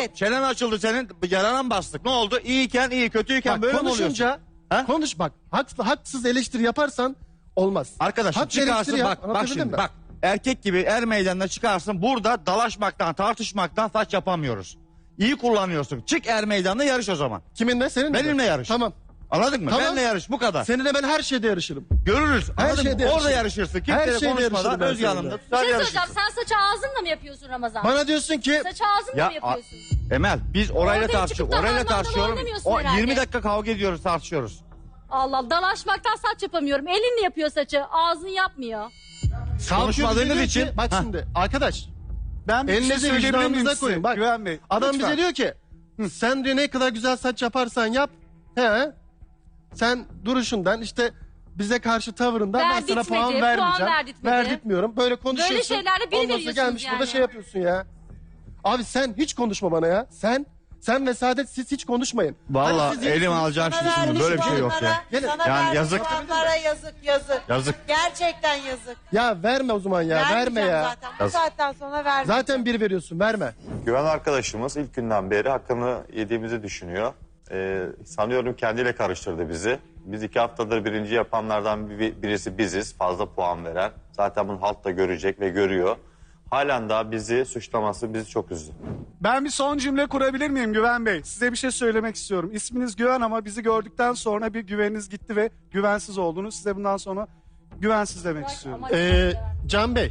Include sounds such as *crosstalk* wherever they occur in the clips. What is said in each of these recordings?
Evet. Çenen açıldı senin. Yarana mı bastık? Ne oldu? İyiyken iyi, kötüyken Bak, böyle mi oluyorsun? konuşunca Ha? konuş bak haksız, haksız eleştiri yaparsan olmaz. Arkadaşım Haklı çıkarsın eleştiri yap, bak bak anlatabildim şimdi mi? bak. Erkek gibi er meydanına çıkarsın burada dalaşmaktan tartışmaktan saç yapamıyoruz. İyi kullanıyorsun. Çık er meydanına yarış o zaman. Kiminle seninle mi? Benimle yarış. Tamam. Anladın mı? Tamam. Benimle yarış bu kadar. Seninle ben her şeyde yarışırım. Görürüz. Her Anladın mı? şeyde Orada yarışırım. yarışırsın. Her Kimseyle şeyde konuşmadan öz yanında seninle. Bir tutar şey yarışırsın. söyleyeceğim. Sen saçı ağzınla mı yapıyorsun Ramazan? Bana diyorsun ki Saçı ağzınla Ya mı yapıyorsun? Emel biz orayla tartışıyoruz. da Orayla harmanla tartışıyorum. oynamıyorsun O herhalde. 20 dakika kavga ediyoruz tartışıyoruz. Allah Allah, dalaşmaktan saç yapamıyorum. Elinle yapıyor saçı. Ağzın yapmıyor. Konuşmadığınız için- Bak Hah. şimdi arkadaş Ben bir şey elinizi söyleyebilir miyim vicdanınıza size? koyun. Bak Güven Bey. adam bize diyor ki sen diyor ne kadar güzel saç yaparsan yap. He. Sen duruşundan işte bize karşı tavırından ben sana Verdirtmedi, puan puan vermeyeceğim. verdirtmedi. Böyle konuşuyorsun. Böyle şeylerle bir Ondan sonra veriyorsunuz gelmiş burada yani. şey yapıyorsun ya. Abi sen hiç konuşma bana ya. Sen sen ve Saadet siz hiç konuşmayın. Vallahi Hani siz elim alacağım şimdi. şimdi. Böyle bir şey yok ya. Gelin. Sana Yani vermiş yazık. puanlara yazık yazık. Yazık. Gerçekten yazık. Ya verme o zaman ya. Verme Vermeyeceğim ya. Zaten. Bu Yazık. saatten sonra vermeyeceğim. Zaten bir veriyorsun verme. Güven arkadaşımız ilk günden beri hakkını yediğimizi düşünüyor. Ee, sanıyorum kendiyle karıştırdı bizi. Biz iki haftadır birinci yapanlardan bir- birisi biziz. Fazla puan veren. Zaten bunu halk da görecek ve görüyor. Halen daha bizi suçlaması bizi çok üzdü. Ben bir son cümle kurabilir miyim Güven Bey? Size bir şey söylemek istiyorum. İsminiz Güven ama bizi gördükten sonra bir güveniniz gitti ve güvensiz oldunuz. Size bundan sonra güvensiz demek istiyorum. Ee, Can Bey.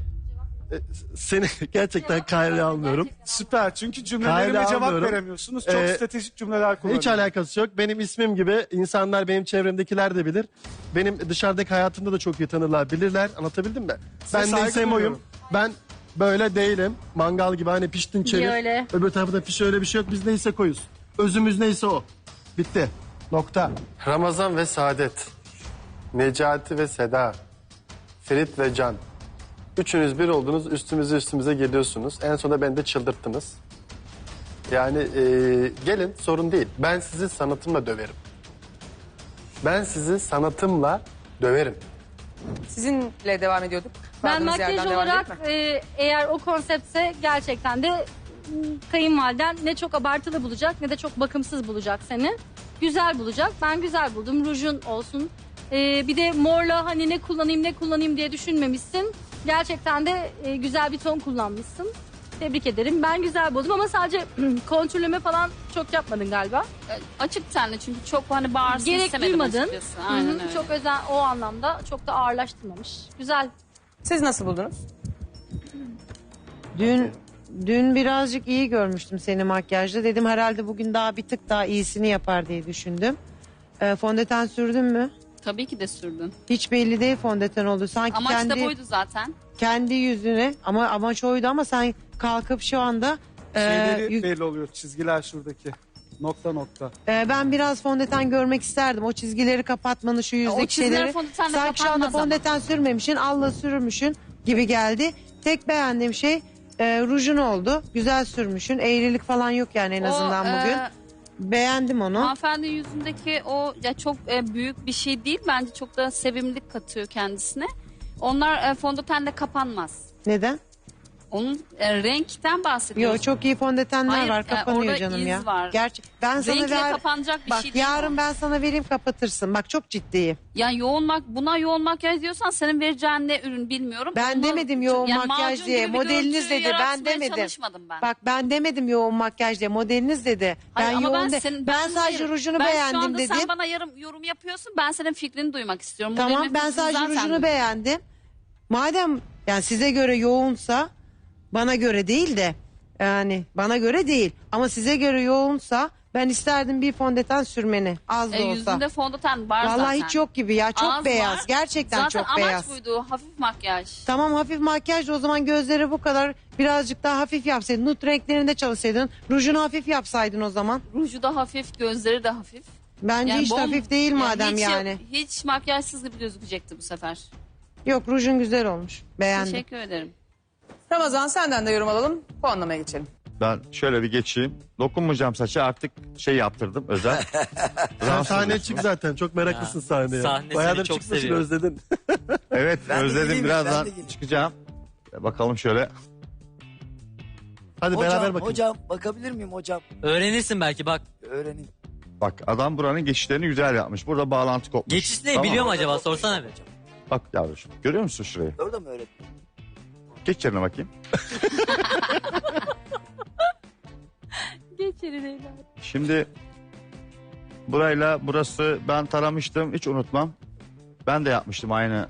E, Seni *laughs* gerçekten kayra almıyorum. Süper çünkü Kayda cümlelerime cevap almıyorum. veremiyorsunuz. Çok Ee, stratejik cümleler Hiç kullanıyorsunuz. alakası yok. Benim ismim gibi insanlar benim çevremdekiler de bilir. Benim dışarıdaki hayatımda da çok iyi tanırlar, bilirler. Anlatabildim mi? Ben saygı neysem oyum. duyuyorum. Ben böyle değilim. Mangal gibi hani piştin çevir. Öyle? Öbür tarafta piş öyle bir şey yok. Biz neyse koyuz. Özümüz neyse o. Bitti. Nokta. Ramazan ve Saadet. Necati ve Seda. Ferit ve Can. Üçünüz bir oldunuz üstümüze üstümüze geliyorsunuz. En sonunda beni de çıldırttınız. Yani e, gelin sorun değil. Ben sizi sanatımla döverim. Ben sizi sanatımla döverim. Sizinle devam ediyorduk. Ben Kaldığınız yerden makyaj devam olarak e, eğer o konseptse gerçekten de m, kayınvaliden ne çok abartılı bulacak ne de çok bakımsız bulacak seni. Güzel bulacak. Ben güzel buldum. Rujun olsun. E, bir de morla hani ne kullanayım ne kullanayım diye düşünmemişsin. Gerçekten de e, güzel bir ton kullanmışsın. Tebrik ederim. Ben güzel buldum ama sadece *clears throat* kontürleme falan çok yapmadın galiba. Açık tenli çünkü çok hani bağırsın Gerek istemedim duymadın. açıkçası. Hı hı. Aynen öyle. Çok özel o anlamda çok da ağırlaştırmamış. Güzel. Siz nasıl buldunuz? Dün dün birazcık iyi görmüştüm seni makyajda. Dedim herhalde bugün daha bir tık daha iyisini yapar diye düşündüm. Ee, fondöten sürdün mü? Tabii ki de sürdün. Hiç belli değil fondöten oldu. Sanki Amaç kendi da buydu zaten. kendi yüzüne ama amaç oydu ama sen kalkıp şu anda e, Şeyleri yü- belli oluyor çizgiler şuradaki. Nokta nokta. e, ben biraz fondöten görmek isterdim. O çizgileri kapatmanı şu yüzdeki çizgiler şeyleri. fondötenle Sanki şu anda kapanmaz ama. fondöten sürmemişsin. Allah sürmüşsün gibi geldi. Tek beğendiğim şey e, rujun oldu. Güzel sürmüşsün. Eğrilik falan yok yani en azından O, bugün. e, Beğendim onu. hanımefendinin yüzündeki o ya çok e, büyük bir şey değil. Bence çok da sevimlilik katıyor kendisine. Onlar e, fondötenle kapanmaz. Neden? Onun e, renkten bahsediyorsun. Yok çok iyi fondötenler Hayır, var e, kapanıyor orada canım iz ya. var. Gerçi ben sana Renkle ver, kapanacak bir bak şey değil yarın o. ben sana vereyim kapatırsın. Bak çok ciddiyim. Yani yoğun mak buna yoğun makyaj diyorsan senin vereceğin ne ürün bilmiyorum. Ben Onu- demedim yoğun yani makyaj diye. gibi bir Modeliniz görüntü dedi, ben yaratmaya demedim. çalışmadım ben. Bak ben demedim yoğun makyaj diye. Modeliniz dedi. Hayır, ben ama yoğun de- senin- ben sadece hayır, rujunu ben beğendim şu anda dedim. sen bana yarım yorum yapıyorsun. Ben senin fikrini duymak istiyorum. Tamam Modelinin ben fikrini sadece zaten rujunu duydum. beğendim. Madem yani size göre yoğunsa bana göre değil de yani bana göre değil ama size göre yoğunsa ben isterdim bir fondöten sürmeni az da E, olsa. yüzünde fondöten var zaten. Vallahi hiç yok gibi ya çok Ağız beyaz var. gerçekten Zaten çok amaç beyaz. buydu hafif makyaj. Tamam hafif makyaj o zaman gözleri bu kadar birazcık daha hafif yapsaydın. Nut renklerinde çalışsaydın. Rujunu hafif yapsaydın o zaman. Ruju da hafif, gözleri de hafif. Bence hiç bom- hafif değil madem hiç, yani. Hiç makyajsız gibi gözükecekti bu sefer. Yok rujun güzel olmuş. Beğendim. Teşekkür ederim. Ramazan senden de yorum alalım. Puanlamaya geçelim. Ben şöyle bir geçeyim. Dokunmayacağım saça artık şey yaptırdım özel. *laughs* Sen sahneye çık zaten. Çok meraklısın sahneye. sahnesini Bayağıdır çok çıkmışsın özledin. *laughs* Evet Ben de özledim ben birazdan de çıkacağım. Bakalım şöyle. Hadi hocam, beraber bakın. Hocam bakabilir miyim hocam? Öğrenirsin belki bak. Öğreneyim. Bak adam buranın geçişlerini güzel yapmış. Burada bağlantı kopmuş. Geçiş ne Tamam. biliyor mu acaba sorsana bir. Bak yavrucuğum görüyor musun şurayı? Orada mı öğretmenim? Geç yerine bakayım. *laughs* Geç yerine evladım. Şimdi burayla burası ben taramıştım hiç unutmam. Ben de yapmıştım aynı.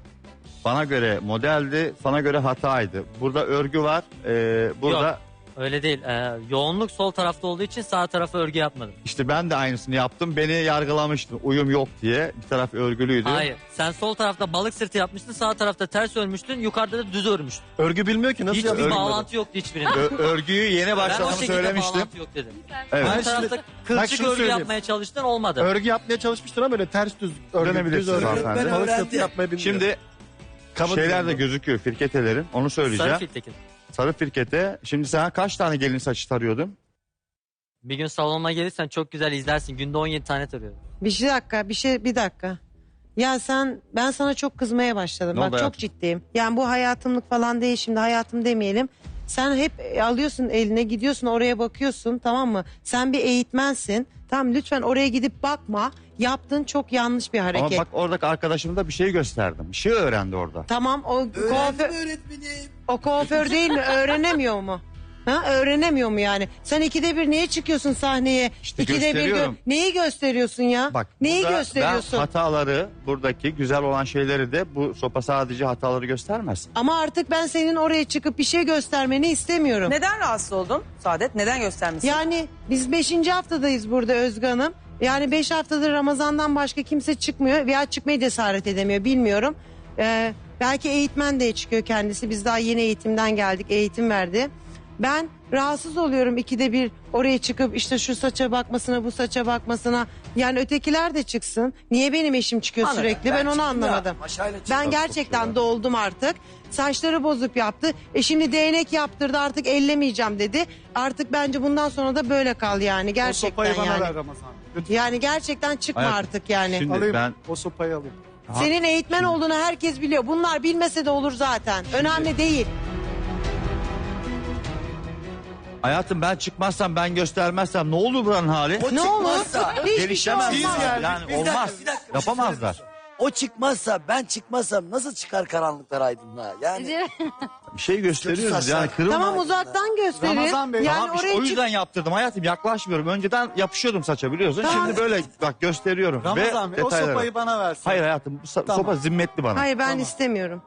Bana göre modeldi, sana göre hataydı. Burada örgü var. ee, burada Yok. Öyle değil. Ee, yoğunluk sol tarafta olduğu için sağ tarafa örgü yapmadım. işte ben de aynısını yaptım. Beni yargılamıştın uyum yok diye. Bir taraf örgülüydü. Hayır. Sen sol tarafta balık sırtı yapmıştın, sağ tarafta ters örmüştün, yukarıda da düz örmüştün. Örgü bilmiyor ki nasıl Hiçbir yapıyor? bağlantı yoktu hiçbirinde. Ö- örgüyü yeni ben o başladığımı şekilde söylemiştim. bağlantı yok dedim. Evet. Ön Ben tarafta şimdi- bak kılçık şunu örgü söyleyeyim. yapmaya çalıştın olmadı. Örgü yapmaya çalışmıştır ama böyle ters düz örgü. Dönebilirsiniz düz örgü. hanımefendi. Ben Balık sırtı yapmayı bilmiyor. Şimdi Kabul şeyler de ediyorum. gözüküyor firketelerin. Onu söyleyeceğim. Sarı Sarı, firkete. Şimdi sen kaç tane gelin saçı tarıyordun? Bir gün salonuma gelirsen çok güzel izlersin. Günde 17 tane tarıyorum. Bir şey dakika bir şey bir dakika. Ya sen ben sana çok kızmaya başladım. Ne Bak oldu çok hayatım? ciddiyim. Yani bu hayatımlık falan değil şimdi hayatım demeyelim. Sen hep e, alıyorsun eline gidiyorsun oraya bakıyorsun tamam mı? Sen bir eğitmensin. Tamam lütfen oraya gidip bakma. Yaptığın çok yanlış bir hareket. Ama bak oradaki arkadaşıma da bir şey gösterdim. Bir şey öğrendi orada. Tamam o Öğrendim kuaför, öğretmenim. o kuaför değil mi? Öğrenemiyor mu? Ha, öğrenemiyor mu yani? Sen ikide bir niye çıkıyorsun sahneye? İşte ikide bir gösteriyorum. neyi gösteriyorsun ya? Bak neyi burada gösteriyorsun? Ben hataları buradaki güzel olan şeyleri de bu sopa sadece hataları göstermez. Ama artık ben senin oraya çıkıp bir şey göstermeni istemiyorum. Neden rahatsız oldun Saadet? Neden göstermişsin? Yani biz beşinci haftadayız burada Özge Hanım. Yani beş haftadır Ramazan'dan başka kimse çıkmıyor veya çıkmaya cesaret edemiyor bilmiyorum. Ee, belki eğitmen de çıkıyor kendisi. Biz daha yeni eğitimden geldik eğitim verdi. Ben rahatsız oluyorum ikide bir oraya çıkıp işte şu saça bakmasına bu saça bakmasına. Yani ötekiler de çıksın. Niye benim eşim çıkıyor Anladım. sürekli ben, Ben onu çıktım ya, anlamadım. maşayla çıktım. Ben gerçekten doldum artık. Saçları bozup yaptı. E şimdi değnek yaptırdı artık ellemeyeceğim dedi. Artık bence bundan sonra da böyle kal yani O gerçekten sopayı bana yani. ver Ramazan. Lütfen Yani gerçekten çıkma Hayatım, artık yani. Şimdi alayım. ben O sopayı alayım. Senin eğitmen olduğunu herkes biliyor. Bunlar bilmese de olur zaten. Önemli değil. Hayatım ben çıkmazsam ben göstermezsem ne olur buranın hali? O Ne olur? çıkmazsa, Hiçbir şey Gelişemezler. olmaz. Yani Bir dakika, olmaz. bir dakika, bir şey Yapamazlar. o çıkmazsa ben çıkmazsam nasıl çıkar karanlıklar aydınlığa? Yani *laughs* Bir şey gösteriyoruz saçlar. yani kırılma. Tamam uzaktan gösterin. Ramazan Bey, yani Tamam işte oraya o çık. yüzden yaptırdım hayatım yaklaşmıyorum. Önceden yapışıyordum saça biliyorsun. Tamam. Şimdi böyle bak gösteriyorum. Ramazan Ve Bey o sopayı bana versin. Hayır hayatım bu Tamam. sopa zimmetli bana. Hayır ben istemiyorum.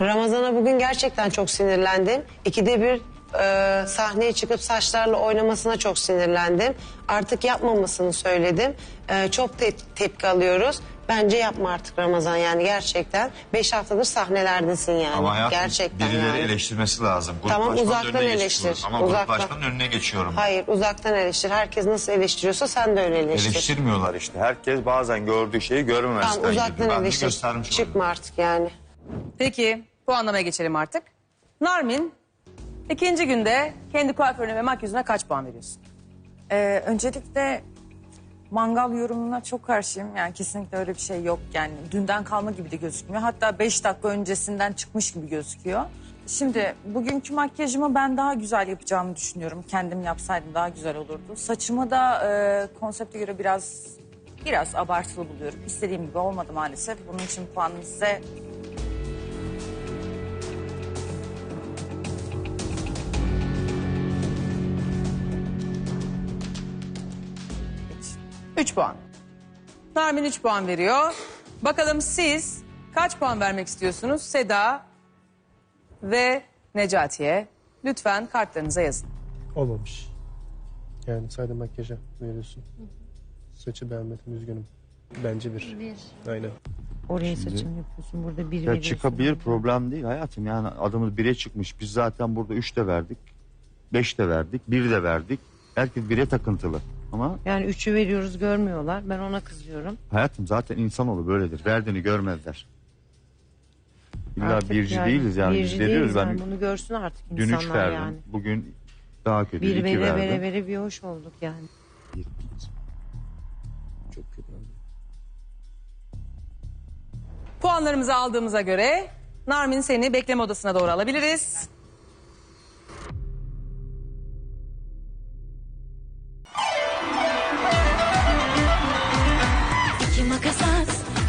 Ramazan'a bugün gerçekten çok sinirlendim. İkide bir e, sahneye çıkıp saçlarla oynamasına çok sinirlendim. Artık yapmamasını söyledim. E, çok te- tepki alıyoruz. Bence yapma artık Ramazan yani gerçekten. Beş haftadır sahnelerdesin yani. Ama hayatım gerçekten birileri yani. eleştirmesi lazım. Grup Tamam, uzaktan önüne eleştir. geçiyorum. Ama Uzaktan. grup başkanının önüne geçiyorum. Hayır uzaktan eleştir. Herkes nasıl eleştiriyorsa sen de öyle eleştir. Eleştirmiyorlar işte. Herkes bazen gördüğü şeyi görmemezden Tamam uzaktan geliyor. Ben de eleştir. göstermiş. Çıkma artık yani. Peki puanlamaya geçelim artık. Narmin ikinci günde kendi kuaförüne ve makyözüne kaç puan veriyorsun? Ee, öncelikle mangal yorumuna çok karşıyım. Yani kesinlikle öyle bir şey yok. Yani dünden kalma gibi de gözükmüyor. Hatta 5 dakika öncesinden çıkmış gibi gözüküyor. Şimdi bugünkü makyajımı ben daha güzel yapacağımı düşünüyorum. Kendim yapsaydım daha güzel olurdu. Saçımı da e, konsepte göre biraz biraz abartılı buluyorum. İstediğim gibi olmadı maalesef. Bunun için puanım size Üç puan. Narmin üç puan veriyor. Bakalım siz kaç puan vermek istiyorsunuz Seda ve Necati'ye? Lütfen kartlarınıza yazın. Olmamış. Yani sadece makyaja veriyorsun. Saçı beğenmedim üzgünüm. Bence bir. Aynen. Oraya saçını yapıyorsun burada bir Ya veriyorsun. çıkabilir problem değil hayatım. Yani adımız bire çıkmış. Biz zaten burada üç de verdik. Beş de verdik. Bir de verdik. Herkes bire takıntılı. Ama Yani üçü veriyoruz görmüyorlar. Ben ona kızıyorum. hayatım zaten insanoğlu böyledir. Verdiğini görmezler. İlla Artık birci yani değiliz yani. birci Biz veriyoruz. değiliz Ben yani. Bunu görsün artık dün insanlar üç verdim. yani. Bugün daha kötü. Bir iki vere verdim. vere vere bir hoş olduk yani. çok kötü oldu. Puanlarımızı aldığımıza göre Narmin seni bekleme odasına doğru alabiliriz.